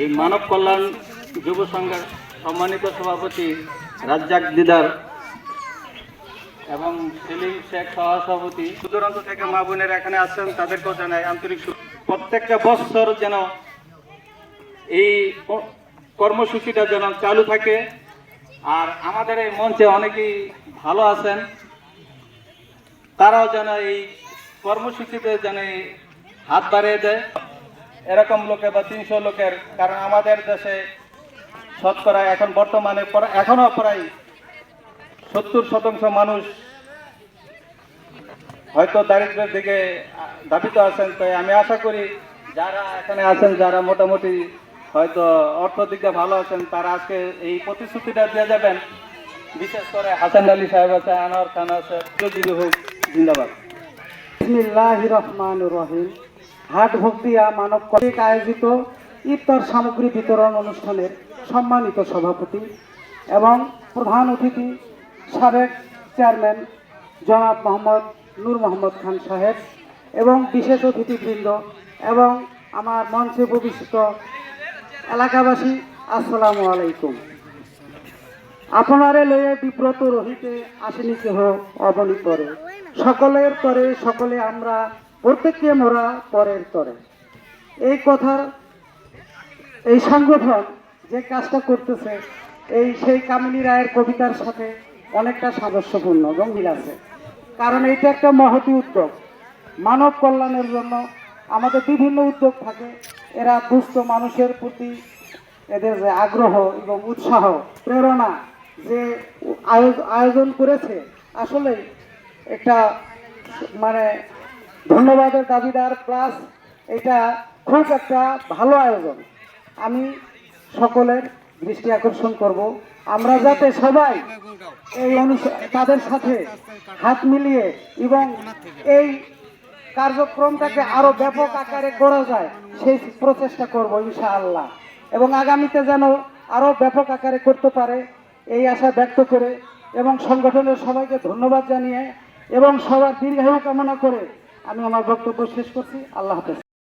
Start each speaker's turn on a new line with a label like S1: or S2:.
S1: এই মানব কল্যাণ যুব সংঘের সম্মানিত সভাপতি রাজ্জাক দিদার এবং সেলিম শেখ সহসভাপতি দূরান্ত থেকে মা বোনেরা এখানে আসছেন, তাদেরকেও জানাই আন্তরিক প্রত্যেকটা বছর যেন এই কর্মসূচিটা যেন চালু থাকে। আর আমাদের এই মঞ্চে অনেকেই ভালো আছেন। তারাও যেন এই কর্মসূচিতে যেন হাত বাড়িয়ে দেয়। এরকম লোকে বা তিনশো লোকের, কারণ আমাদের দেশে শতকরা এখন বর্তমানে প্রা- এখনও প্রায় সত্তর শতাংশ মানুষ হয়তো দারিদ্রের দিকে ধাবিত আছেন। তাই আমি আশা করি যারা এখানে আছেন, যারা মোটামুটি হয়তো অর্থ দিক দিয়ে ভালো আছেন, তারা আজকে এই প্রতিশ্রুতিটা দিয়ে যাবেন। বিশেষ করে হাসান আলী সাহেব আছে, আনোয়ার খান আছে হোক জিন্দাবাদ।
S2: রহমান রহিম। হাট ভক্তিয়া মানব কর্তৃক আয়োজিত ইফতার সামগ্রী বিতরণ অনুষ্ঠানের সম্মানিত সভাপতি এবং প্রধান অতিথি সাবেক চেয়ারম্যান জনাব মোহাম্মদ নূর মোহাম্মদ খান সাহেব এবং বিশেষ অতিথিবৃন্দ এবং আমার মঞ্চে ভবিষ্যৎ এলাকাবাসী, আসসালামু আলাইকুম। আপনারে লয়ে বিব্রত রহিতে আসেনি কেহ অবনী করে সকলের তরে সকলে আমরা প্রত্যেককে মোরা পরের তরে। এই কথার এই সংগঠন যে কাজটা করতেছে, এই সেই কামিনী রায়ের কবিতার সাথে অনেকটা সাদস্যপূর্ণ, গম্ভীর আছে। কারণ এটা একটা মহতি উদ্যোগ। মানব কল্যাণের জন্য আমাদের বিভিন্ন উদ্যোগ থাকে। এরা দুস্থ মানুষের প্রতি এদের যে আগ্রহ এবং উৎসাহ, প্রেরণা যে আয়োজন করেছে আসলে একটা মানে ধন্যবাদের দাবিদার প্লাস এটা খুব একটা ভালো আয়োজন। আমি সকলের দৃষ্টি আকর্ষণ করব। আমরা যাতে সবাই এই তাদের সাথে হাত মিলিয়ে এবং এই কার্যক্রমটাকে আরও ব্যাপক আকারে করা যায়, সেই প্রচেষ্টা করব ইনশাআল্লাহ। এবং আগামীতে যেন আরও ব্যাপক আকারে করতে পারে, এই আশা ব্যক্ত করে এবং সংগঠনের সবাইকে ধন্যবাদ জানিয়ে এবং সবার দীর্ঘায়ু কামনা করে আমি আমার বক্তব্য শেষ করছি। আল্লাহ হাফেজ।